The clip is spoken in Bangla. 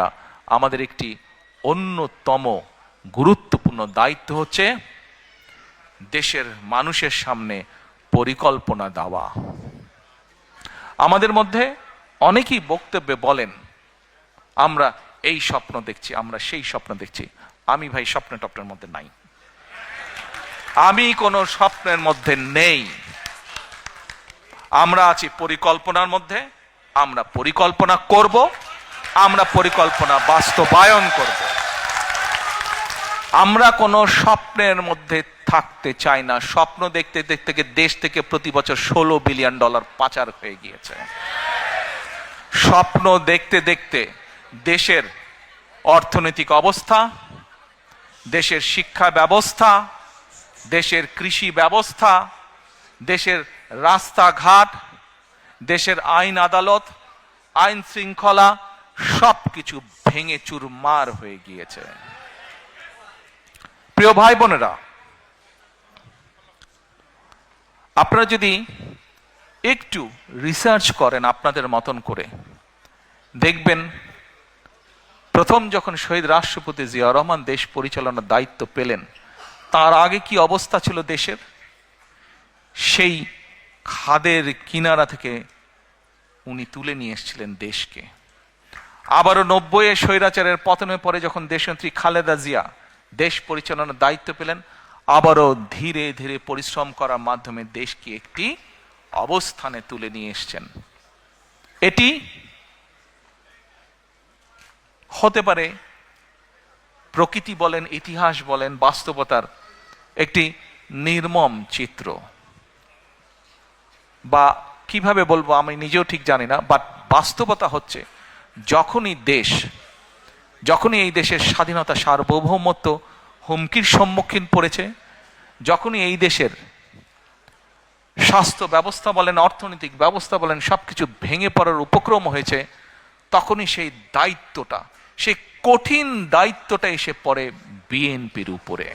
ভাইয়েরা আমাদের একটি অন্যতম গুরুত্বপূর্ণ দায়িত্ব হচ্ছে দেশের মানুষের সামনে পরিকল্পনা দেওয়া। আমাদের মধ্যে অনেকেই বক্তব্যে বলেন, আমরা এই স্বপ্ন দেখছি, আমরা সেই স্বপ্ন দেখছি। আমি ভাই স্বপ্ন টপ্নের মধ্যে নাই। আমি কোনো স্বপ্নের মধ্যে নেই। আমরা আছি পরিকল্পনার মধ্যে, আমরা পরিকল্পনা করব আমরা পরিকল্পনা বাস্তবায়ন করব। আমরা কোনো স্বপ্নের মধ্যে থাকতে চাই না। স্বপ্ন দেখতে দেখতে দেশ থেকে প্রতি বছর ষোলো বিলিয়ন ডলার পাচার হয়ে গিয়েছে। স্বপ্ন দেখতে দেখতে দেশের অর্থনৈতিক অবস্থা, দেশের শিক্ষা ব্যবস্থা, দেশের কৃষি ব্যবস্থা, দেশের রাস্তাঘাট, দেশের আইন আদালত, আইন শৃঙ্খলা সব কিছু ভেঙে চুরমার হয়ে গিয়েছে। প্রিয় ভাই বোনেরা, আপনারা যদি একটু রিসার্চ করেন আপনাদের মতন করে, দেখবেন প্রথম যখন শহীদ রাষ্ট্রপতি জিয়া রহমান দেশ পরিচালনার দায়িত্ব পেলেন, তার আগে কি অবস্থা ছিল দেশের? সেই খাদের কিনারা থেকে উনি তুলে নিয়ে এসেছিলেন দেশকে। আবারও নব্বইয়ে স্বৈরাচারের পতনের পরে যখন দেশনেত্রী খালেদা জিয়া দেশ পরিচালনার দায়িত্ব পেলেন, আবারও ধীরে ধীরে পরিশ্রম করার মাধ্যমে দেশকে একটি অবস্থানে তুলে নিয়ে এসছেন। এটি হতে পারে প্রকৃতি বলেন, ইতিহাস বলেন, বাস্তবতার একটি নির্মম চিত্র। বা কীভাবে বলব আমি নিজেও ঠিক জানি না বাট বাস্তবতা হচ্ছে যখনই দেশ, যখনই এই দেশের স্বাধীনতা সার্বভৌমত্ব হুমকির সম্মুখীন পড়েছে, যখনই এই দেশের স্বাস্থ্য ব্যবস্থা বলেন, অর্থনৈতিক ব্যবস্থা বলেন, সবকিছু ভেঙে পড়ার উপক্রম হয়েছে, তখনই সেই দায়িত্বটা, সেই কঠিন দায়িত্বটা এসে পড়ে বিএনপির উপরে।